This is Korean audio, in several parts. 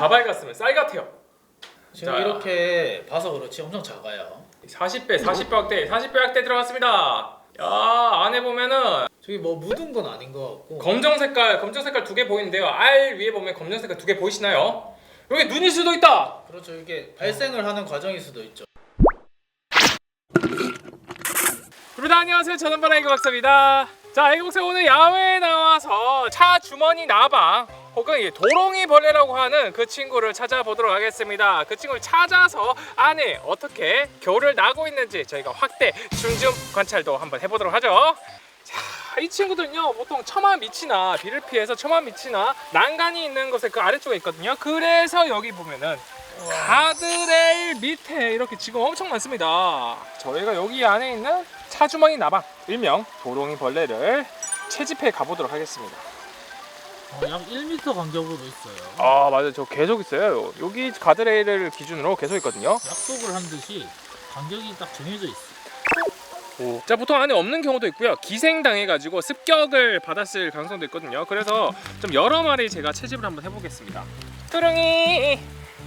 다 밝았으면 쌀 같아요. 지금 자. 이렇게 봐서 그렇지 엄청 작아요. 40배, 40배 확대, 40배 확대 들어갔습니다. 야 안에 보면은 저기 뭐 묻은 건 아닌 것 같고. 검정 색깔, 검정 색깔 두 개 보이는데요. 알 위에 보면 검정 색깔 두 개 보이시나요? 여기 눈일 수도 있다. 그렇죠. 이게 발생을 하는 과정일 수도 있죠. 여러분 안녕하세요. 저는 바라이그 박사입니다. 자, 박사 오늘 야외에 나와서 차 주머니 나방 혹은 이 도롱이 벌레라고 하는 그 친구를 찾아보도록 하겠습니다. 그 친구를 찾아서 안에 어떻게 겨울을 나고 있는지 저희가 확대 줌줌 관찰도 한번 해보도록 하죠. 자, 이 친구들은요 보통 처마 밑이나 비를 피해서 처마 밑이나 난간이 있는 곳에 그 아래쪽에 있거든요. 그래서 여기 보면은 가드레일 밑에 이렇게 지금 엄청 많습니다. 저희가 여기 안에 있는 차주머니 나방 일명 도롱이 벌레를 채집해 가보도록 하겠습니다. 어, 약 1m 간격으로 있어요. 아 맞아요, 저 계속 있어요. 여기 가드레일을 기준으로 계속 있거든요. 약속을 한 듯이 간격이 딱 정해져 있어. 자 보통 안에 없는 경우도 있고요. 기생 당해가지고 습격을 받았을 가능성도 있거든요. 그래서 좀 여러 마리 제가 채집을 한번 해보겠습니다. 도롱이,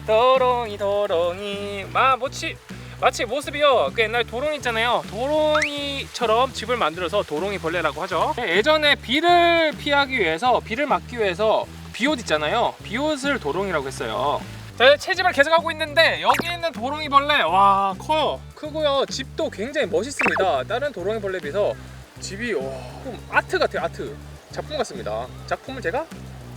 도롱이, 도롱이, 마 모치. 마치 모습이요. 그 옛날 도롱이 있잖아요. 도롱이처럼 집을 만들어서 도롱이 벌레라고 하죠. 예전에 비를 피하기 위해서 비를 막기 위해서 비옷 있잖아요. 비옷을 도롱이라고 했어요. 자 채집을 계속하고 있는데 여기 있는 도롱이 벌레 와 커요. 크고요. 집도 굉장히 멋있습니다. 다른 도롱이 벌레에 비해서 집이 와좀 아트 같아요 아트. 작품 같습니다. 작품을 제가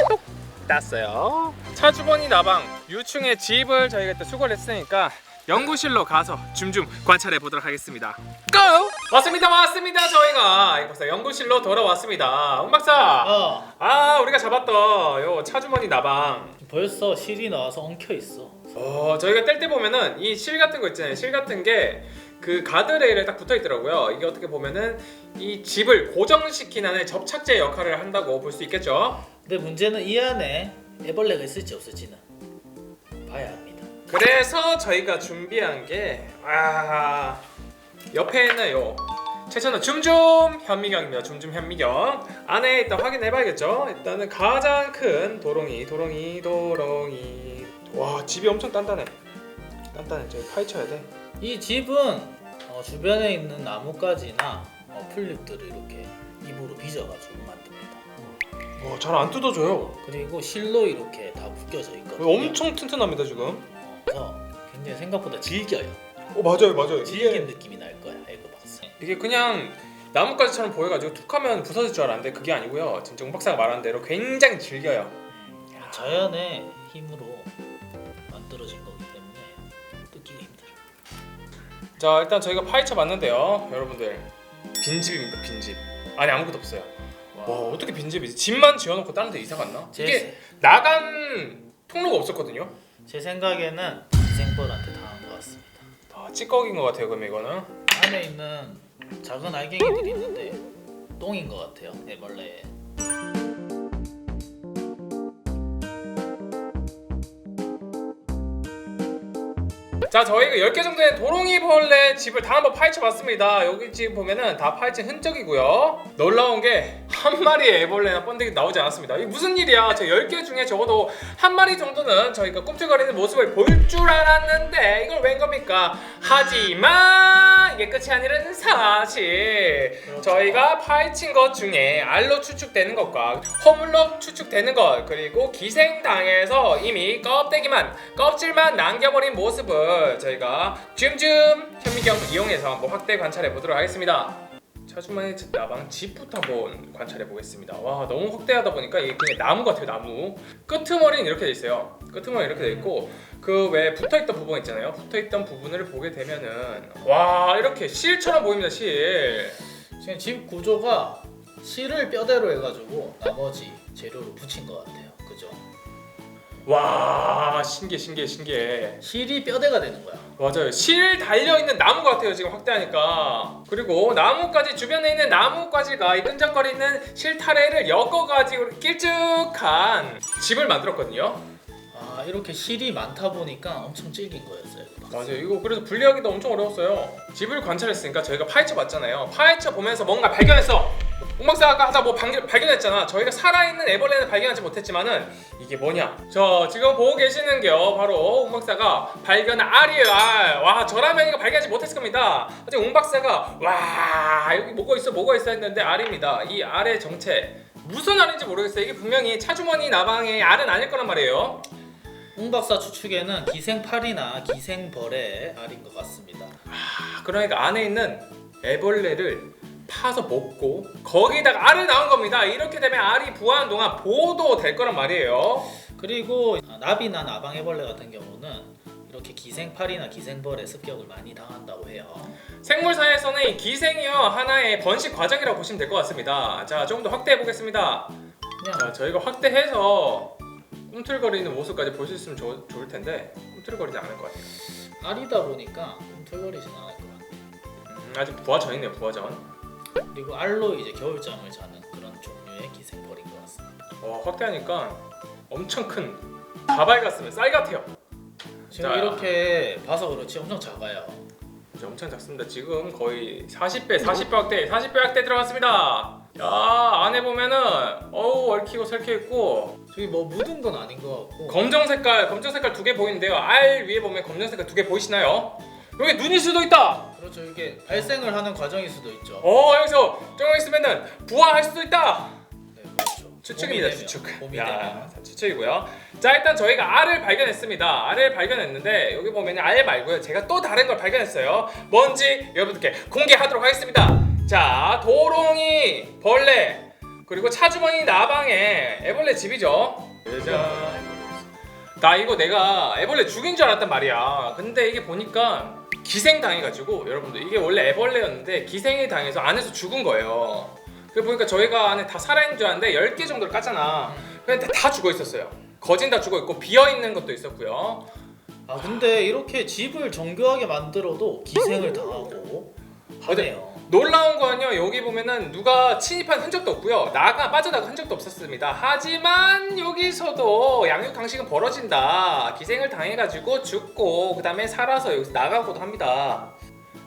똑 땄어요. 차주머니 나방. 유충의 집을 저희가 또 수거를 했으니까 연구실로 가서 줌줌 관찰해 보도록 하겠습니다. 고! 왔습니다 왔습니다 저희가. 이 박사 연구실로 돌아왔습니다. 운 박사. 어, 아 우리가 잡았던 요 차주머니 나방. 벌써 실이 나와서 엉켜 있어. 어 저희가 뗄 때 보면은 이 실 같은 거 있잖아요. 실 같은 게 그 가드레일에 딱 붙어 있더라고요. 이게 어떻게 보면은 이 집을 고정시키는 하나의 접착제 역할을 한다고 볼 수 있겠죠? 근데 문제는 이 안에 애벌레가 있을지 없을지는. 그래서 저희가 준비한 게 아, 옆에는 요 최선은 줌줌 현미경입니다. 줌줌 현미경 안에 일단 확인해봐야겠죠. 일단은 가장 큰 도롱이, 도롱이, 도롱이. 와 집이 엄청 단단해. 단단해. 저기 파헤쳐야 돼. 이 집은 어, 주변에 있는 나뭇가지나 어, 풀잎들을 이렇게 입으로 빚어가지고 만듭니다. 와 잘 안 뜯어져요. 그리고 실로 이렇게 다 묶여져 있거든요. 엄청 튼튼합니다 지금. 어, 그래서 굉장히 생각보다 질겨요. 어 맞아요 맞아요. 질긴 느낌이 날 거야, 에그 박사. 이게 그냥 나뭇가지처럼 보여가지고 툭 하면 부서질 줄 알았는데 그게 아니고요. 진짜 웅 박사가 말한 대로 굉장히 질겨요. 음, 자연의 힘으로 만들어진 거기 때문에 뜯기가 힘들어. 자 일단 저희가 파헤쳐 봤는데요 여러분들 빈집입니다 빈집 안에 아무것도 없어요 와 어떻게 빈집이지 집만 지어놓고 다른 데 이사 갔나? 제, 이게 나간 통로가 없었거든요 제 생각에는 기생벌한테 당한 것 같습니다. 아 찌꺼기인 것 같아요 그럼 이거는 안에 있는 작은 알갱이들이 있는데 똥인 것 같아요, 애벌레. 자 저희가 10개 정도의 도롱이 벌레 집을 다 한번 파헤쳐 봤습니다 여기 지금 보면은 다 파헤친 흔적이고요 놀라운 게 한 마리의 애벌레나 번데기 나오지 않았습니다 이게 무슨 일이야 저 10개 중에 적어도 한 마리 정도는 저희가 꿈틀거리는 모습을 볼 줄 알았는데 이걸 웬 겁니까 하지만 이게 끝이 아니라는 사실 그렇죠. 저희가 파헤친 것 중에 알로 추측되는 것과 허물로 추측되는 것 그리고 기생당해서 이미 껍데기만 껍질만 남겨버린 모습을 저희가 줌줌 현미경 이용해서 한번 확대 관찰해 보도록 하겠습니다. 차주만의 나방 집부터 한번 관찰해 보겠습니다. 와 너무 확대하다 보니까 이게 그냥 나무 같아요 나무. 끄트머리는 이렇게 돼 있어요. 끄트머리 이렇게 돼 있고 그 왜 붙어있던 부분 있잖아요. 붙어있던 부분을 보게 되면은 와 이렇게 실처럼 보입니다 실. 지금 집 구조가 실을 뼈대로 해가지고 나머지 재료로 붙인 것 같아요. 그죠? 와 신기해 신기해 신기해. 실이 뼈대가 되는 거야. 맞아요. 실 달려있는 나무 같아요 지금 확대하니까. 그리고 나무까지 주변에 있는 나무까지가 이 끈적거리는 실타래를 엮어가지고 길쭉한 집을 만들었거든요. 아 이렇게 실이 많다 보니까 엄청 질긴 거였어요. 맞아요. 이거 그래서 분리하기도 엄청 어려웠어요. 집을 관찰했으니까 저희가 파헤쳐 봤잖아요. 파헤쳐 보면서 뭔가 발견했어 아까 하다 뭐 발견, 발견했잖아. 저희가 살아있는 애벌레는 발견하지 못했지만은 이게 뭐냐? 저 지금 보고 계시는 게요. 바로 옥박사가 발견한 알이에요. 알. 와 저라면 이거 발견하지 못했을 겁니다. 하여튼 옥박사가 와 여기 뭐가 있어 뭐가 있어 했는데 알입니다. 이 알의 정체 무슨 알인지 모르겠어요. 이게 분명히 차주머니 나방의 알은 아닐 거란 말이에요. 웅 박사 추측에는 기생팔이나 기생벌의 알인 것 같습니다. 아, 그러니까 안에 있는 애벌레를 파서 먹고 거기다가 알을 낳은 겁니다. 이렇게 되면 알이 부화하는 동안 보호도 될 거란 말이에요. 그리고 아, 나비나 나방애벌레 같은 경우는 이렇게 기생팔이나 기생벌의 습격을 많이 당한다고 해요. 생물사에서는 이 기생이요 하나의 번식 과정이라고 보시면 될 것 같습니다. 자, 조금 더 확대해 보겠습니다. 자, 저희가 확대해서 꿈틀거리는 모습까지 볼 수 있으면 좋, 좋을 텐데 꿈틀거리지 않을 것 같아요. 알이다 보니까 털거리진 않을 것 같아요. 음, 아직 부화 전이네요, 부화 전. 그리고 알로 이제 겨울잠을 자는 그런 종류의 기생벌인 것 같습니다. 어, 확대하니까 엄청 큰 가발 같으면 쌀 같아요. 지금 자. 이렇게 봐서 그렇지 엄청 작아요. 엄청 작습니다. 지금 거의 40배, 40배 확대, 40배 확대 들어갔습니다. 야 안에 보면은 어우 얽히고 설켜 있고 저기 뭐 묻은 건 아닌 것 같고 검정 색깔, 검정 색깔 두 개 보이는데요. 알 위에 보면 검정 색깔 두 개 보이시나요? 여기 눈일 수도 있다. 그렇죠 이게 발생을 하는 과정일 수도 있죠. 어 여기서 조금 있으면은 부화할 수도 있다. 네 그렇죠. 추측입니다, 봄이 되면, 추측. 봄이 야, 되면 자, 추측이고요. 자, 일단 저희가 알을 발견했습니다. 알을 발견했는데 여기 보면 알 말고요. 제가 또 다른 걸 발견했어요. 뭔지 여러분들께 공개하도록 하겠습니다. 자, 도롱이, 벌레, 그리고 차주머니 나방의 애벌레 집이죠. 짜잔. 나 이거 내가 애벌레 죽인 줄 알았단 말이야. 근데 이게 보니까 기생 당해가지고 여러분들 이게 원래 애벌레였는데 기생이 당해서 안에서 죽은 거예요. 그 보니까 저희가 안에 다 살아있는 줄 알았는데 10개 정도를 깠잖아. 근데 다 죽어 있었어요. 거진 다 죽어 있고 비어 있는 것도 있었고요. 아 근데 이렇게 집을 정교하게 만들어도 기생을 당하고 하네요. 놀라운 거는요 여기 보면은 누가 침입한 흔적도 없고요. 나가 빠져나간 흔적도 없었습니다. 하지만 여기서도 양육 강식은 벌어진다. 기생을 당해가지고 죽고 그 다음에 살아서 여기서 나가고도 합니다.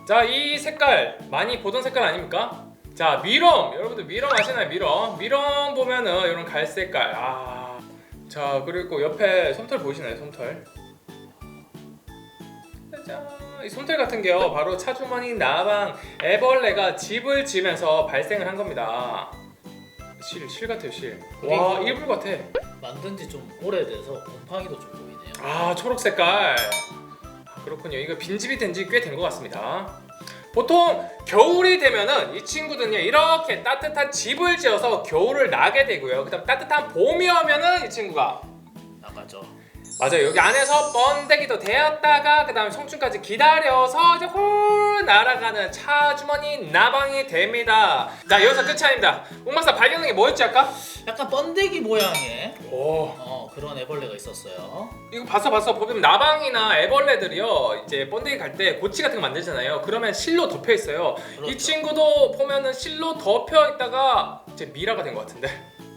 자 이 색깔 많이 보던 색깔 아닙니까? 자 미럼. 여러분들 미럼 아시나요 미럼? 미럼 보면은 이런 갈색깔. 아 자 그리고 옆에 솜털 보이시나요 솜털? 짜잔 이 솜털 같은 게요. 바로 차주머니 나방 애벌레가 집을 지면서 발생을 한 겁니다. 실, 실 같아요 실와 그리고- 일불 같아. 만든 지 좀 오래돼서 곰팡이도 좀 보이네요. 아 초록 색깔. 아, 그렇군요. 이거 빈집이 된 지 꽤 된 것 같습니다. 보통 겨울이 되면은 이 친구들은요 이렇게 따뜻한 집을 지어서 겨울을 나게 되고요. 그 다음 따뜻한 봄이 오면은 이 친구가. 맞아요. 여기 안에서 번데기도 되었다가 그다음에 성충까지 기다려서 이제 홀 날아가는 차 주머니 나방이 됩니다. 자 여기서 끝이 아닙니다. 옥마사 발견한 게 뭐였지 아까? 약간 번데기 모양의 오 어, 그런 애벌레가 있었어요. 이거 봤어 봤어 보면 나방이나 애벌레들이요 이제 번데기 갈 때 고치 같은 거 만들잖아요. 그러면 실로 덮여 있어요. 그렇죠. 이 친구도 보면은 실로 덮여 있다가 이제 미라가 된 것 같은데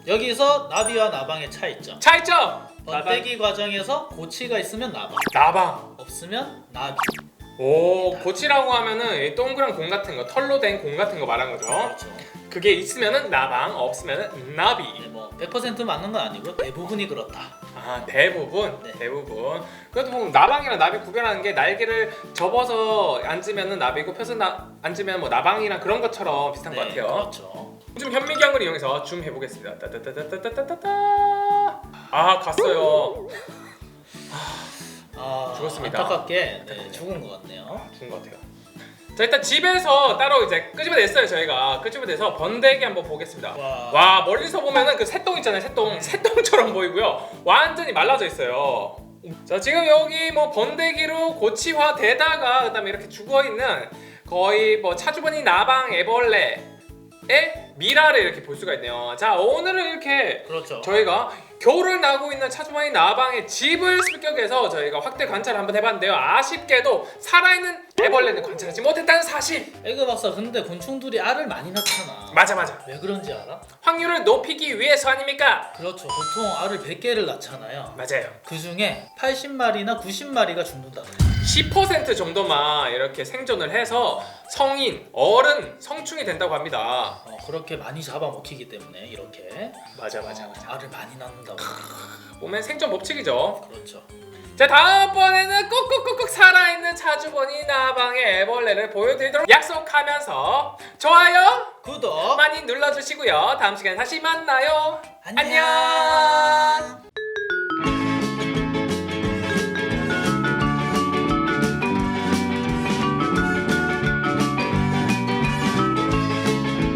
여기서 나비와 나방의 차이점. 차 있죠? 번데기 과정에서 고치가 있으면 나방, 나방. 없으면 나비. 오 고치라고 하면은 이 동그란 공 같은 거 털로 된 공 같은 거 말하는 거죠. 그렇죠. 그게 있으면은 나방 없으면은 나비 네, 뭐100% 맞는 건 아니고 대부분이 그렇다. 아 대부분 네. 대부분 그래도 보면 나방이랑 나비 구별하는 게 날개를 접어서 앉으면은 나비고 펴서 나, 앉으면 뭐 나방이랑 그런 것처럼 비슷한 것 네, 같아요 그렇죠. 좀 현미경을 이용해서 줌 해보겠습니다. 따따따따따따따 아 갔어요. 아, 죽었습니다. 안타깝게 네, 죽은 것 같네요. 아, 죽은 것 같아요. 자 일단 집에서 따로 이제 끄집어냈어요 저희가. 끄집어내서 번데기 한번 보겠습니다. 와, 와 멀리서 보면은 그 새똥 있잖아요 새똥. 새똥처럼 보이고요. 완전히 말라져 있어요. 자 지금 여기 뭐 번데기로 고치화 되다가 그다음에 이렇게 죽어 있는 거의 뭐 차주머니 나방 애벌레 의 미라를 이렇게 볼 수가 있네요 자 오늘은 이렇게 그렇죠. 저희가 겨울을 나고 있는 차주머니 나방의 집을 습격해서 저희가 확대 관찰을 한번 해봤는데요 아쉽게도 살아있는 애벌레는 관찰하지 못했다는 사실 에그 박사 근데 곤충들이 알을 많이 낳잖아. 맞아 맞아 왜 그런지 알아? 확률을 높이기 위해서 아닙니까? 그렇죠. 보통 알을 100개를 낳잖아요. 맞아요 그 중에 80마리나 90마리가 죽는다. 10% 정도만 이렇게 생존을 해서 성인, 어른, 성충이 된다고 합니다. 어, 그렇게 많이 잡아먹히기 때문에 이렇게 맞아 어, 알을 많이 낳는다고 보면 생존 법칙이죠. 그렇죠. 자 다음번에는 꾹꾹꾹꾹 살아있는 차주버니 나방의 애벌레를 보여드리도록 약속하면서 좋아요 구독 많이 눌러주시고요. 다음 시간에 다시 만나요. 안녕. 안녕.